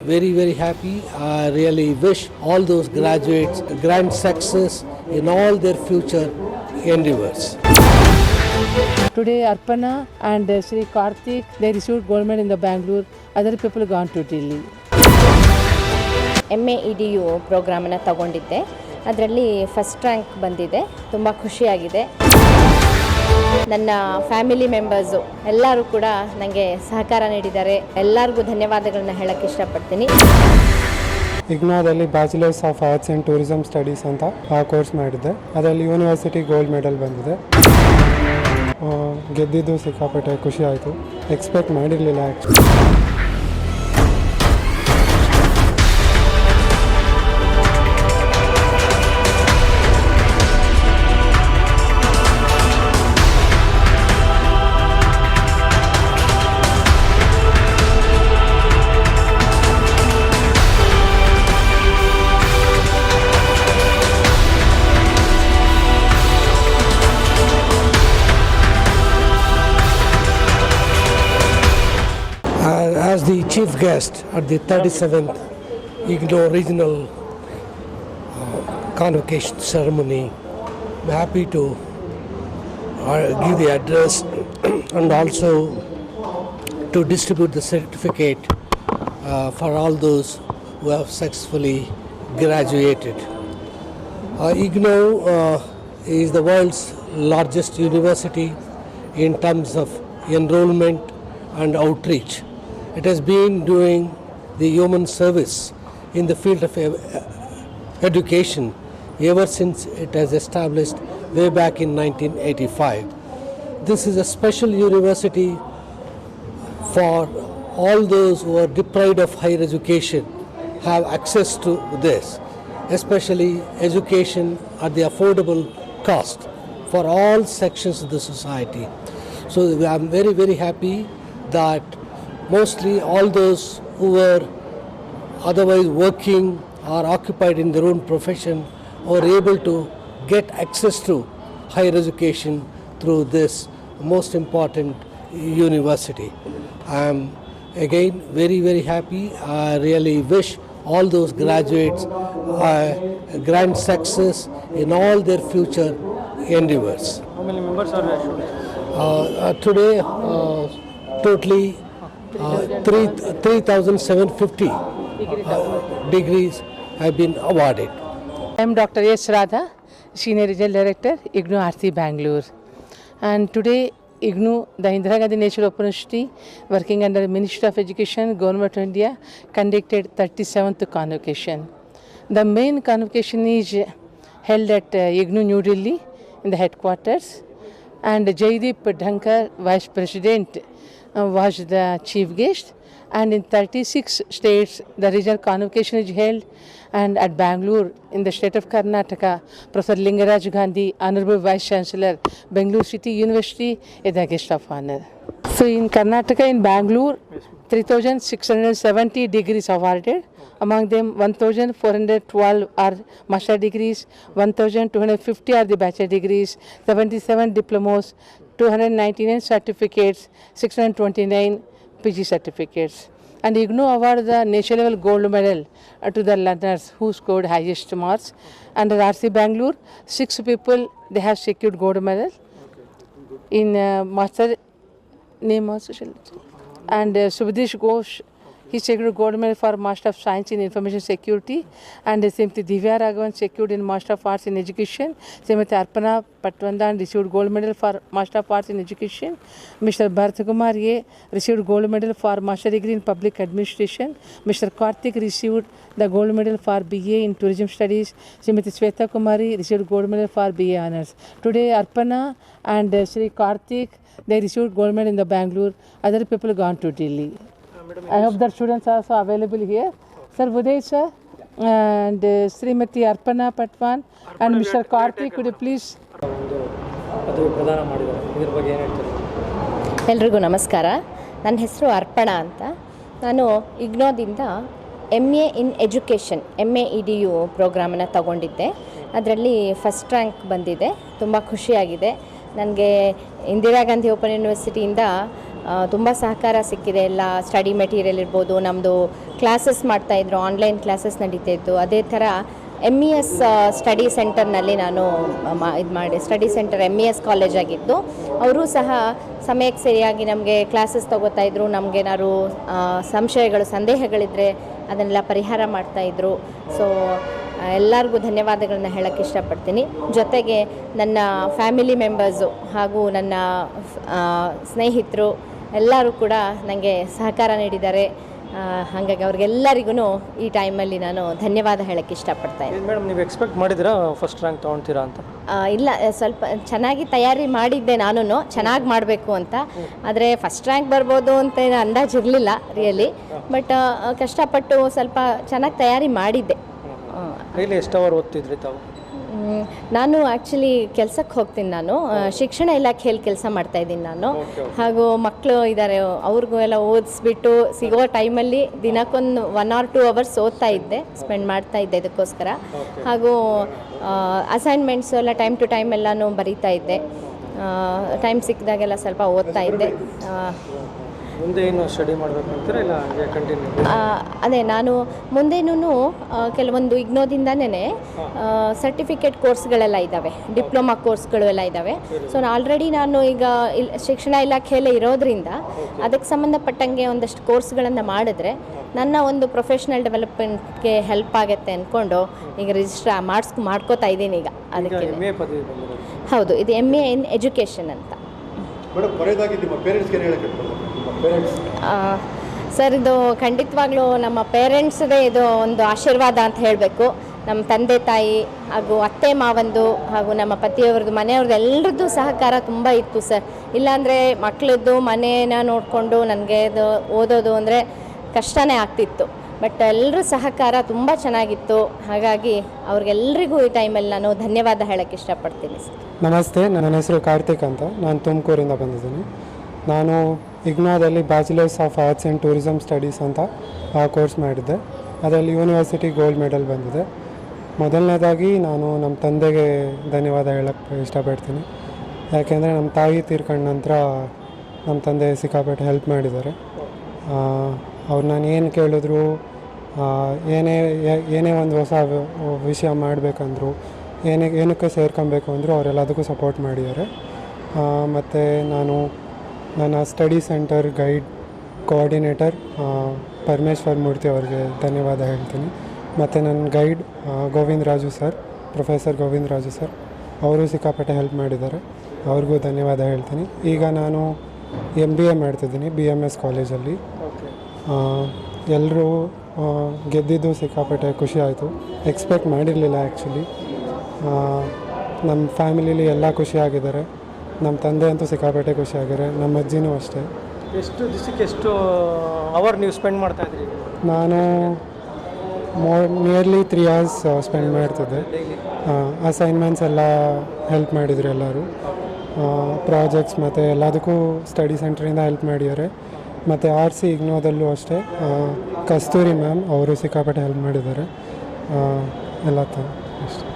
Very, very happy. I really wish all those graduates grand success in all their future endeavors. Today, Arpana and uh, Sri Karthik, they received gold medal in the Bangalore. Other people gone to Delhi. M A E D U ಪ್ರೋಗ್ರಾಮನ್ನು ತಗೊಂಡಿದ್ದೆ ಅದರಲ್ಲಿ first rank ಬಂದಿದೆ ತುಂಬ ಖುಷಿಯಾಗಿದೆ ನನ್ನ family members ಎಲ್ಲರೂ ಕೂಡ ನನಗೆ ಸಹಕಾರ ನೀಡಿದ್ದಾರೆ. ಎಲ್ಲರಿಗೂ ಧನ್ಯವಾದಗಳನ್ನ ಹೇಳಕ್ಕೆ ಇಷ್ಟಪಡ್ತೀನಿ. ಇಗ್ನೋದಲ್ಲಿ bachelors of arts and tourism studies ಅಂತ ಆ ಕೋರ್ಸ್ ಮಾಡಿದ್ದೆ. ಅದರಲ್ಲಿ ಯೂನಿವರ್ಸಿಟಿ ಗೋಲ್ಡ್ ಮೆಡಲ್ ಬಂದಿದೆ. ಗೆದ್ದಿದ್ದು ಸಿಕ್ಕಾಪಟ್ಟೆ ಖುಷಿ ಆಯಿತು. ಎಕ್ಸ್ಪೆಕ್ಟ್ ಮಾಡಿರಲಿಲ್ಲ actually chief guest at the 37th IGNO Regional uh, Convocation Ceremony, I'm happy to uh, give the address and also to distribute the certificate uh, for all those who have successfully graduated. Uh, IGNO uh, is the world's largest university in terms of enrollment and outreach. It has been doing the human service in the field of e- education ever since it has established way back in 1985. This is a special university for all those who are deprived of higher education have access to this, especially education at the affordable cost for all sections of the society. So I'm very, very happy that mostly all those who were otherwise working or occupied in their own profession were able to get access to higher education through this most important university. I am again very very happy. I really wish all those graduates uh, grand success in all their future endeavors. How many members are there? Uh, uh, today, uh, totally 3,750 uh, degrees have been awarded. I am Dr. S. Radha, Senior Regional Director, IGNO RC Bangalore. And today, IGNO, the Indira Gandhi National Open University, working under the Ministry of Education, Government of India, conducted 37th convocation. The main convocation is held at uh, IGNO New Delhi in the headquarters. And Jaideep Dhankar, Vice President, Uh, was the chief guest. And in 36 states, the regional convocation is held. And at Bangalore, in the state of Karnataka, Professor Lingaraj Gandhi, Honorable Vice Chancellor, Bangalore City University, is the guest of honor. So in Karnataka, in Bangalore, 3,670 degrees awarded. Among them, 1,412 are master degrees, 1,250 are the bachelor degrees, 77 diplomas, 299 certificates, 629 PG certificates. And IGNO award the national level gold medal uh, to the learners who scored highest marks. Under RC Bangalore, six people they have secured gold medal. In uh, master name also and uh, Subhadish Ghosh he secured gold medal for Master of Science in Information Security and Srimati Divya Raghavan secured in Master of Arts in Education. Srimati Arpana Patwandan received gold medal for Master of Arts in Education. Mr. Bharat Kumar A received gold medal for Master degree in Public Administration. Mr. Karthik received the gold medal for BA in Tourism Studies. Srimati Sweta Kumari received gold medal for BA Honours Today Arpana and uh, Sri Karthik they received gold medal in the Bangalore. Other people gone to Delhi I hope that students are also available here. Sir Uday sir and uh, Srimati Arpana Patwan and Mr. Karthi, could you please? ಒಂದು ಅದು ಪ್ರದಾನ ಮಾಡಿದ್ದಾರೆ. ಇದ್ರ ಬಗ್ಗೆ ಏನು ಹೇಳ್ತಾರೆ? ಎಲ್ರಿಗೂ ನಮಸ್ಕಾರ. ನನ್ನ ಹೆಸರು ಅರ್ಪಣಾ ಅಂತ. ನಾನು ಇಗ್ನೋದಿಂದ M A in education M A E D U ಪ್ರೋಗ್ರಾಮನ್ನು ತಗೊಂಡಿದ್ದೆ. ಅದರಲ್ಲಿ ಫಸ್ಟ್ ರ್ಯಾಂಕ್ ಬಂದಿದೆ. ತುಂಬ ಖುಷಿಯಾಗಿದೆ. ನನಗೆ ಇಂದಿರಾ ಗಾಂಧಿ ಓಪನ್ ಯೂನಿವರ್ಸಿಟಿಯಿಂದ ತುಂಬ ಸಹಕಾರ ಸಿಕ್ಕಿದೆ. ಎಲ್ಲ ಸ್ಟಡಿ ಮೆಟೀರಿಯಲ್ ಇರ್ಬೋದು ನಮ್ಮದು ಕ್ಲಾಸಸ್ ಮಾಡ್ತಾಯಿದ್ರು ಆನ್ಲೈನ್ ಕ್ಲಾಸಸ್ ನಡೀತಾ ಇತ್ತು. ಅದೇ ಥರ ಎಂ ಇ ಎಸ್ ಸ್ಟಡಿ ಸೆಂಟರ್ನಲ್ಲಿ ನಾನು ಇದು ಮಾಡಿ, study centre M E S college ಆಗಿತ್ತು. ಅವರು ಸಹ ಸಮಯಕ್ಕೆ ಸರಿಯಾಗಿ ನಮಗೆ ಕ್ಲಾಸಸ್ ತಗೋತಾ ಇದ್ರು. ನಮಗೇನಾದ್ರು ಸಂಶಯಗಳು ಸಂದೇಹಗಳಿದ್ದರೆ ಅದನ್ನೆಲ್ಲ ಪರಿಹಾರ ಮಾಡ್ತಾಯಿದ್ರು ಸೊ ಎಲ್ಲರಿಗೂ ಧನ್ಯವಾದಗಳನ್ನು ಹೇಳೋಕ್ಕೆ ಇಷ್ಟಪಡ್ತೀನಿ. ಜೊತೆಗೆ ನನ್ನ ಫ್ಯಾಮಿಲಿ ಮೆಂಬರ್ಸು ಹಾಗೂ ನನ್ನ ಸ್ನೇಹಿತರು ಎಲ್ಲರೂ ಕೂಡ ನನಗೆ ಸಹಕಾರ ನೀಡಿದ್ದಾರೆ. ಹಾಗಾಗಿ ಅವ್ರಿಗೆಲ್ಲರಿಗೂ ಈ ಟೈಮಲ್ಲಿ ನಾನು ಧನ್ಯವಾದ ಹೇಳೋಕ್ಕೆ ಇಷ್ಟಪಡ್ತಾ ಮೇಡಮ್ ನೀವು ಎಕ್ಸ್ಪೆಕ್ಟ್ ಫಸ್ಟ್ ರ್ಯಾಂಕ್ ತೊಗೊಳ್ತೀರಾ ಅಂತ? ಇಲ್ಲ ಸ್ವಲ್ಪ ಚೆನ್ನಾಗಿ ತಯಾರಿ ಮಾಡಿದ್ದೆ ನಾನು ಚೆನ್ನಾಗಿ ಮಾಡಬೇಕು ಅಂತ. ಆದರೆ ಫಸ್ಟ್ ರ್ಯಾಂಕ್ ಬರ್ಬೋದು ಅಂತ ಅಂದಾಜಿರಲಿಲ್ಲ ರಿಯಲಿ ಬಟ್ ಕಷ್ಟಪಟ್ಟು ಸ್ವಲ್ಪ ಚೆನ್ನಾಗಿ ತಯಾರಿ ಮಾಡಿದ್ದೆ. ಡೈಲಿ ಎಷ್ಟು ಅವರ್ ಓದ್ತಿದ್ರಿ ತಾವು? ಮ್, ನಾನು ಆ್ಯಕ್ಚುಲಿ ಕೆಲಸಕ್ಕೆ ಹೋಗ್ತೀನಿ ನಾನು. ಆ, ಶಿಕ್ಷಣ ಇಲಾಖೆಯಲ್ಲಿ ಕೆಲಸ ಮಾಡ್ತಾ ಇದ್ದೀನಿ ನಾನು. ಹಾಗೂ ಮಕ್ಕಳು ಇದ್ದಾರೆ ಅವ್ರಿಗೂ ಎಲ್ಲ ಓದಿಸ್ಬಿಟ್ಟು ಸಿಗೋ ಟೈಮಲ್ಲಿ ದಿನಕ್ಕೊಂದು ಒನ್ ಆರ್ ಟೂ ಅವರ್ಸ್ ಓದ್ತಾ ಇದ್ದೆ ಸ್ಪೆಂಡ್ ಮಾಡ್ತಾ ಇದ್ದೆ ಇದಕ್ಕೋಸ್ಕರ. ಹಾಗೂ ಅಸೈನ್ಮೆಂಟ್ಸು ಎಲ್ಲ ಟೈಮ್ ಟು ಟೈಮ್ ಎಲ್ಲನೂ ಬರೀತಾ ಇದ್ದೆ. ಟೈಮ್ ಸಿಕ್ಕಿದಾಗೆಲ್ಲ ಸ್ವಲ್ಪ ಓದ್ತಾ ಇದ್ದೆ. ಆ, ಮುಂದೆ ಏನು ಸ್ಟಡಿ ಮಾಡಬೇಕು ಅಂತೀರಾ ಇಲ್ಲ ಹಾಗೆ ಕಂಟಿನ್ಯೂ ಆ, ಅದೇ ನಾನು ಮುಂದೇನೂ ಕೆಲವೊಂದು ಇಗ್ನೋದಿಂದನೇ ಸರ್ಟಿಫಿಕೇಟ್ ಕೋರ್ಸ್ಗಳೆಲ್ಲ ಇದ್ದಾವೆ ಡಿಪ್ಲೊಮಾ ಕೋರ್ಸ್ಗಳು ಎಲ್ಲ ಇದ್ದಾವೆ ಸೊ ಆಲ್ರೆಡಿ ನಾನು ಈಗ ಇಲ್ ಶಿಕ್ಷಣ ಇಲಾಖೆಯಲ್ಲೇ ಇರೋದ್ರಿಂದ ಅದಕ್ಕೆ ಸಂಬಂಧಪಟ್ಟಂಗೆ ಒಂದಷ್ಟು ಕೋರ್ಸ್ಗಳನ್ನು ಮಾಡಿದ್ರೆ ನನ್ನ ಒಂದು ಪ್ರೊಫೆಷ್ನಲ್ ಡೆವಲಪ್ಮೆಂಟ್ಗೆ ಹೆಲ್ಪ್ ಆಗುತ್ತೆ ಅಂದ್ಕೊಂಡು ಈಗ ರಿಜಿಸ್ಟರ್ ಮಾಡಿಸ್ ಮಾಡ್ಕೋತಾ ಇದ್ದೀನಿ ಈಗ ಅದಕ್ಕೆ. ಹೌದು ಇದು ಎಂ ಎ ಇನ್ ಎಜುಕೇಷನ್ ಅಂತ. ಮೇಡಮ್ ಕೊನೆಯದಾಗಿ ನಿಮ್ಮ ಪೇರೆಂಟ್ಸ್ಗೆ ಏನು ಹೇಳಕ್ಕೆ ಸರ್ ಇದು ಖಂಡಿತವಾಗ್ಲೂ ನಮ್ಮ ಪೇರೆಂಟ್ಸ್ದೇ ಇದು ಒಂದು ಆಶೀರ್ವಾದ ಅಂತ ಹೇಳಬೇಕು. ನಮ್ಮ ತಂದೆ ತಾಯಿ ಹಾಗೂ ಅತ್ತೆ ಮಾವಂದು ಹಾಗೂ ನಮ್ಮ ಪತಿಯವ್ರದ್ದು ಮನೆಯವ್ರದ್ದು ಎಲ್ಲರದ್ದು ಸಹಕಾರ ತುಂಬ ಇತ್ತು ಸರ್. ಇಲ್ಲಾಂದರೆ ಮಕ್ಕಳದ್ದು ಮನೇನ ನೋಡಿಕೊಂಡು ನನಗೆ ಇದು ಓದೋದು ಅಂದರೆ ಕಷ್ಟನೇ ಆಗ್ತಿತ್ತು. ಬಟ್ ಎಲ್ಲರೂ ಸಹಕಾರ ತುಂಬ ಚೆನ್ನಾಗಿತ್ತು. ಹಾಗಾಗಿ ಅವ್ರಿಗೆಲ್ಲರಿಗೂ ಈ ಟೈಮಲ್ಲಿ ನಾನು ಧನ್ಯವಾದ ಹೇಳೋಕ್ಕೆ ಇಷ್ಟಪಡ್ತೀನಿ ಸರ್. ನಮಸ್ತೆ ನನ್ನ ಹೆಸರು ಕಾರ್ತಿಕ್ ಅಂತ. ನಾನು ತುಮಕೂರಿಂದ ಬಂದಿದ್ದೀನಿ. ನಾನು ಇಗ್ನೋದಲ್ಲಿ bachelors of arts and tourism studies ಅಂತ ಆ ಕೋರ್ಸ್ ಮಾಡಿದ್ದೆ. ಅದರಲ್ಲಿ ಯೂನಿವರ್ಸಿಟಿ ಗೋಲ್ಡ್ ಮೆಡಲ್ ಬಂದಿದೆ. ಮೊದಲನೇದಾಗಿ ನಾನು ನಮ್ಮ ತಂದೆಗೆ ಧನ್ಯವಾದ ಹೇಳಕ್ಕೆ ಇಷ್ಟಪಡ್ತೀನಿ. ಯಾಕೆಂದರೆ ನಮ್ಮ ತಾಯಿ ತೀರ್ಕೊಂಡ ನಂತರ ನಮ್ಮ ತಂದೆ ಸಿಕ್ಕಾಪಟ್ಟೆ ಹೆಲ್ಪ್ ಮಾಡಿದ್ದಾರೆ. ಅವ್ರು ನಾನು ಏನು ಕೇಳಿದ್ರು ಏನೇ ಏನೇ ಒಂದು ಹೊಸ ವಿಷಯ ಮಾಡಬೇಕಂದ್ರು, ಏನೇ, ಏನಕ್ಕೆ ಸೇರ್ಕೊಬೇಕು ಅಂದರು ಅವರೆಲ್ಲದಕ್ಕೂ ಸಪೋರ್ಟ್ ಮಾಡಿದ್ದಾರೆ. ಮತ್ತು ನಾನು ನನ್ನ study centre guide coordinator Parameshwar Murthy ಅವರಿಗೆ ಧನ್ಯವಾದ ಹೇಳ್ತೀನಿ. ಮತ್ತು ನನ್ನ guide Govinda Raju sir professor Govinda Raju sir ಅವರು ಸಿಕ್ಕಾಪಟ್ಟೆ ಹೆಲ್ಪ್ ಮಾಡಿದ್ದಾರೆ. ಅವ್ರಿಗೂ ಧನ್ಯವಾದ ಹೇಳ್ತೀನಿ. ಈಗ ನಾನು ಎಂ ಬಿ ಎ ಮಾಡ್ತಿದ್ದೀನಿ ಬಿ ಎಂ ಎಸ್ ಕಾಲೇಜಲ್ಲಿ ಎಲ್ಲರೂ ಗೆದ್ದಿದ್ದು ಸಿಕ್ಕಾಪಟ್ಟೆ ಖುಷಿ ಆಯಿತು. ಎಕ್ಸ್ಪೆಕ್ಟ್ ಮಾಡಿರಲಿಲ್ಲ ಆ್ಯಕ್ಚುಲಿ ನಮ್ಮ ಫ್ಯಾಮಿಲಿಲಿ ಎಲ್ಲ ಖುಷಿಯಾಗಿದ್ದಾರೆ ನಮ್ಮ ತಂದೆ ಅಂತೂ ಸಿಕ್ಕಾಪಟ್ಟೆ ಖುಷಿಯಾಗಿದ್ದಾರೆ ನಮ್ಮ ಅಜ್ಜಿನೂ ಅಷ್ಟೇ. ಎಷ್ಟು ದಿವಸಕ್ಕೆ ಎಷ್ಟು ಅವರ್ ನೀವು ಸ್ಪೆಂಡ್ ಮಾಡ್ತಾ ಇದ್ರಿ? ನಾನು more nearly three hours spend ಮಾಡ್ತಿದ್ದೆ. ಅಸೈನ್ಮೆಂಟ್ಸ್ ಎಲ್ಲ ಹೆಲ್ಪ್ ಮಾಡಿದ್ರು ಎಲ್ಲರೂ. ಪ್ರಾಜೆಕ್ಟ್ಸ್ ಮತ್ತು ಎಲ್ಲದಕ್ಕೂ ಸ್ಟಡಿ ಸೆಂಟ್ರಿಂದ ಹೆಲ್ಪ್ ಮಾಡಿದ್ದಾರೆ. ಮತ್ತು ಆರ್ ಸಿ ಇಗ್ನೋದಲ್ಲೂ ಅಷ್ಟೇ. ಕಸ್ತೂರಿ ಮ್ಯಾಮ್ ಅವರು ಸಿಕ್ಕಾಪಟ್ಟೆ ಹೆಲ್ಪ್ ಮಾಡಿದ್ದಾರೆ. ಎಲ್ಲ ತ ಅಷ್ಟೇ.